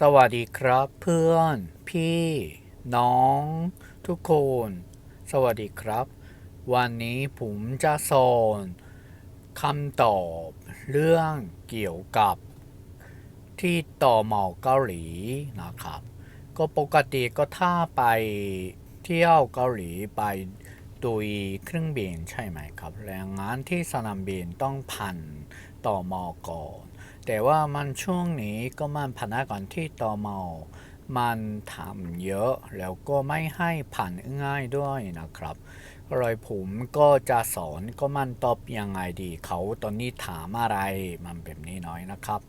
สวัสดีครับเพื่อน พี่ น้อง ทุกคน สวัสดีครับ วันนี้ผมจะสอนคำตอบเรื่องเกี่ยวกับ ที่ต่อหมอเกาหลีนะครับ ก็ปกติก็ถ้าไปเที่ยวเกาหลีไปโดยเครื่องบินใช่ไหมครับ แรงงานที่สนามบินต้องผ่านต่อมอก่อน แต่ว่ามันช่วงนี้ก็มันพนักงานที่ตอมอมันทำเยอะ แล้วก็ไม่ให้ผ่านง่ายด้วยนะครับก็เลยผมก็จะสอนก็มันตอบยังไงดี เขาตอนนี้ถามอะไรมันแบบนี้น้อยนะครับ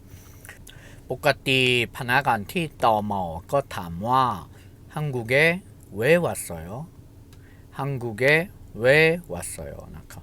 ปกติพนักงานที่ตอมอก็ถามว่า한국에왜왔어요? 한국에왜왔어요? นะครับ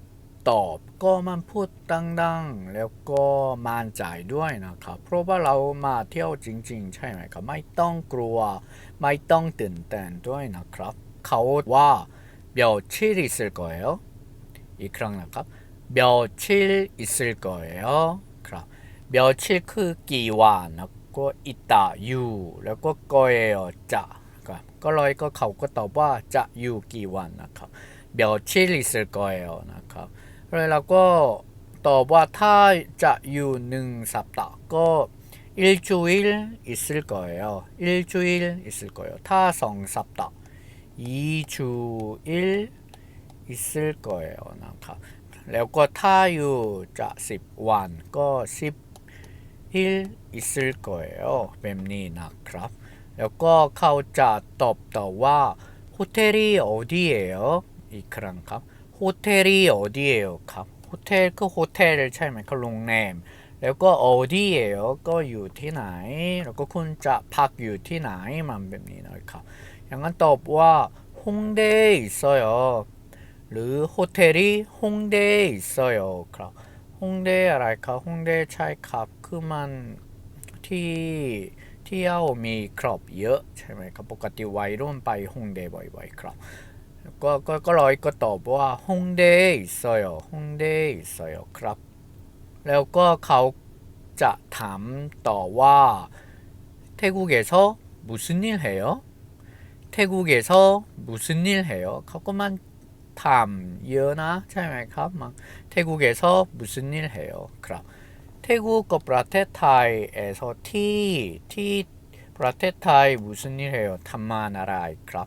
ตอบก็มันพูดดังๆ แล้วก็มั่นใจด้วยนะครับ เพราะว่าเรามาเที่ยวจริง ๆ ใช่ไหมครับ ไม่ต้องกลัว ไม่ต้องตื่นเต้นด้วยนะครับ เขาว่าเบียวชิลอิสโกเอลอีกครั้งนะครับเบียวชิลอิสเกเอลครับเบียวชิลคือกี่วันนะก็อิตาอยู่แล้วก็โกเอลจะครับก็เลยก็เขาก็ตอบว่าจะอยู่กี่วันนะครับเบียวชิลอิสเกเอลนะครับ เลยเราก็ตอบว่าถ้าจะอยู่หนึ่งสัปดาห์ก็일주일 있을 거예요. 일주일 있을 거예요. 타สองสัปดาห์이주일 있을 거예요 นะครับ แล้วก็ถ้าอยู่จะสิบวันก็สิบ일있을 거예요 แบบนี้นะครับ แล้วก็เขาจะตอบต่อว่า호텔이 어디예요? อีกครั้งครับ 호텔이 어디예요? ครับ 호텔คือ 호텔 ใช่ไหมครับโรงแรม แล้วก็ 어디예요? ก็อยู่ที่ไหน แล้วก็คุณจะพักอยู่ที่ไหนมันแบบนี้นะครับ อย่างนั้นตอบว่า홍대에 있어요 หรือ 호텔이 홍대에 있어요 ครับ홍대อะไรครับ홍대ใช่ครับ คือมันที่เที่ยวมีครอบเยอะใช่ไหมครับ ปกติวัยรุ่นไปฮงเดบ่อยๆครับ ก็ก็ก็เลยก็ตอบว่าฮงเด있어요ฮงเด있어요ครับ แล้วก็เขาจะถามต่อว่า태국에서 무슨 일 해요? 태국에서 무슨 일 해요? เขาก็มันถามเยอะนะ ใช่ไหมครับมัน태국에서 무슨 일 해요? ครับ เทกูกับประเทศไทยเออสที่ที่ประเทศไทย무슨일해요ทำงานอะไรครับ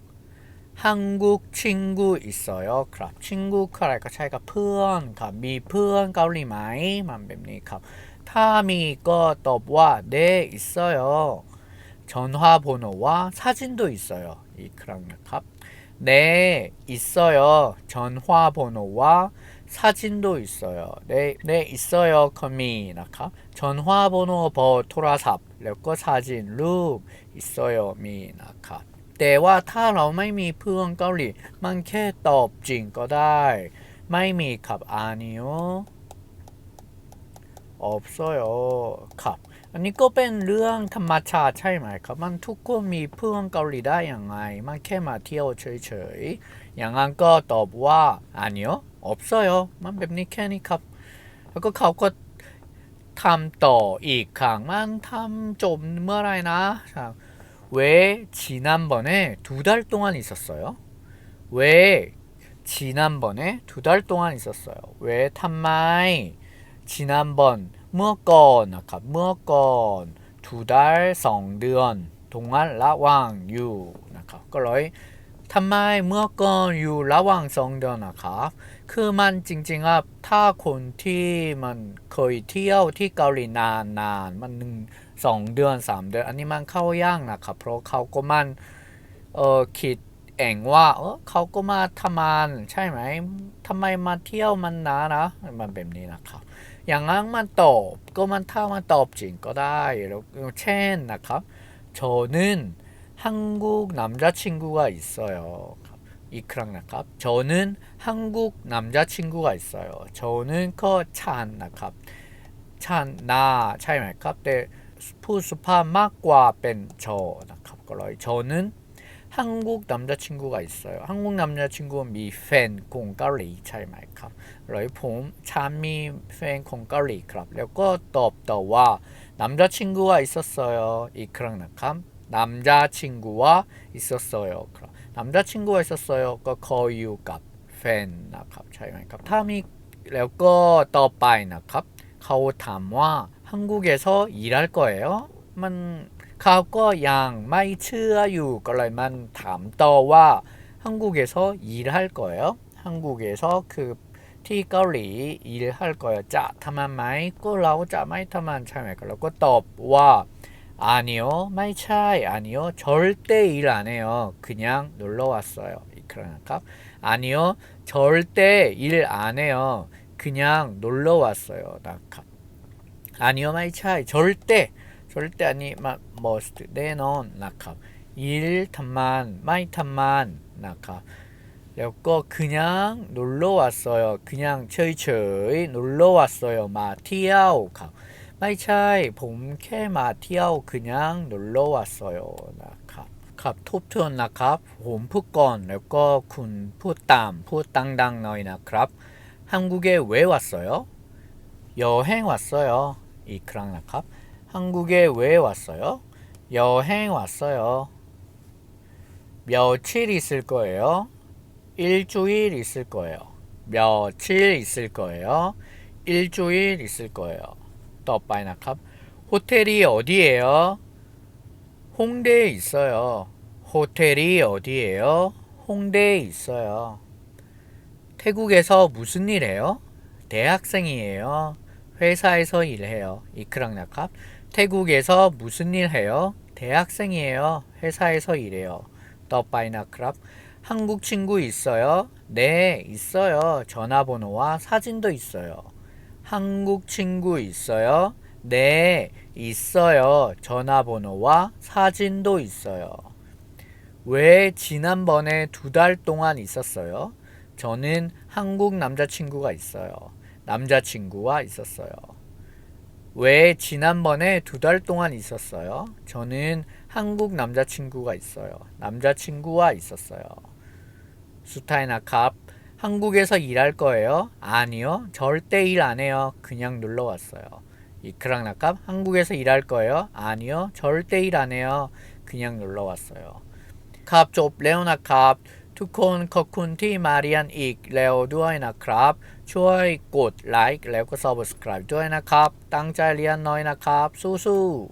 한국 친구 있어요. 그럼 친구 그러니까 차이가 푸언 감미 푸언 가을리 마이 만뱀니 감 타미 거더와 네 있어요. 전화번호와 사진도 있어요. 이 크랑갑 네 있어요. 전화번호와 사진도 있어요. 네, 네 있어요. 커미나카 전화번호 버 토라삽 레거 사진 룸 있어요. 미나카 แต่ว่าถ้าเราไม่มีเพื่อนเกาหลีมันแค่ตอบจริงก็ได้ ไม่มีขับอานิโอออฟโซยโอครับ อันนี้ก็เป็นเรื่องธรรมชาติใช่ไหมครับ มันทุกคนมีเพื่อนเกาหลีได้อย่างไง มันแค่มาเที่ยวเฉยๆ อย่างนั้นก็ตอบว่าอานิโอออฟโซยโอมันแบบนี้แค่นี้ครับ แล้วก็เขาก็ทำต่ออีกครั้งมันทำจบเมื่อไรนะครับ 왜 지난번에 두 달 동안 있었어요? 왜 지난번에 두 달 동안 있었어요? 왜ทำไม지난번เมื่อก่อนนะครับเมื่อก่อน두달สองเดือน동안ระหว่างอยู่นะครับก็เลย ทำไมเมื่อก่อนอยู่ระหว่างสองเดือนนะครับ คือมันจริงๆอ่ะถ้าคนที่มันเคยเที่ยวที่เกาหลีนานนานๆมันหนึ่ง สองเดือนสามเดือน อันนี้มันเข้ายากนะครับ เพราะเขาก็มันเออคิดเองว่า เออเขาก็มาทำงานใช่ไหมทำไมมาเที่ยวมันนานนะมันแบบนี้นะครับ อย่างนั้นมันตอบก็มันถ้ามันตอบจริงก็ได้แล้วเช่นนะครับ 저는 한국 남자친구가 있어요. 이ครั้งนะครับ 저는 한국 남자친구가 있어요. 저는 그찬 นะครับ ชันนาใช่ไหมครับ แต่ ผู้สุภาพมากกว่าเป็นโชนะครับก็เลยโชนึน 한국 남자친구가 있어요. 한국 남자친구는 미팬 공가리 ใช่ไหมครับเลยผมฉันมีแฟนของเกาหลีครับ แล้วก็ตอบต่อว่า 남자친구가 있었어요. 이ครั้งนะครับ 남자친구와 있었어요. ครับ 남자친구가 있었어요. ก็คอยอยู่กับแฟนนะครับใช่ไหมครับ ถ้ 한국에서 일할 거예요. 만 가과 양 마이 츠아유 걸라만 담떠와 한국에서 일할 거예요. 한국에서 그 티가리 일할 거예요. 자, 타만 마이 꼴라오 자 마이 타만 참여 걸라고 떡와 아니요, 마이 차이 아니요, 절대 일 안 해요. 그냥 놀러 왔어요. 그러니까 아니요, 절대 일 안 해요. 그냥 놀러 왔어요. 나 아니요 마이 차이. 절대 절대 아니 마 머스트. 내놓은 낙합 일탄만 마이탄만 낙합 그래서 그냥 놀러 왔어요. 그냥 쳐이쳐이 놀러 왔어요. 마티아오 카 마이차이 봄케 마티아오 그냥 놀러 왔어요. 낙합 갑 톱트온 낙합 봄프건 그래서 군푸땀 푸땅당 너이나. 크랍. 한국에 왜 왔어요? 여행 왔어요. 이 크랑나캅. 한국에 왜 왔어요? 여행 왔어요. 며칠 있을 거예요. 일주일 있을 거예요. 며칠 있을 거예요. 일주일 있을 거예요. 더바이나캅 호텔이 어디예요? 홍대에 있어요. 호텔이 어디예요? 홍대에 있어요. 태국에서 무슨 일 해요? 대학생이에요. 회사에서 일해요. 이크락낙합. 태국에서 무슨 일 해요? 대학생이에요. 회사에서 일해요. 더바이나크랍. 한국 친구 있어요? 네, 있어요. 전화번호와 사진도 있어요. 한국 친구 있어요? 네, 있어요. 전화번호와 사진도 있어요. 왜 지난번에 두 달 동안 있었어요? 저는 한국 남자친구가 있어요. 남자친구와 있었어요. 왜 지난번에 두 달 동안 있었어요? 저는 한국 남자친구가 있어요. 남자친구와 있었어요. 수타이나캅 한국에서 일할 거예요? 아니요. 절대 일 안 해요. 그냥 놀러 왔어요. 이크랑나캅 한국에서 일할 거예요? 아니요. 절대 일 안 해요. 그냥 놀러 왔어요. 캅 좁 레오나 캅 ทุกคนขอบคุณที่มาเรียนอีกแล้วด้วยนะครับ ช่วยกดไลค์แล้วก็ subscribe ด้วยนะครับ ตั้งใจเรียนน้อยนะครับ สู้ๆ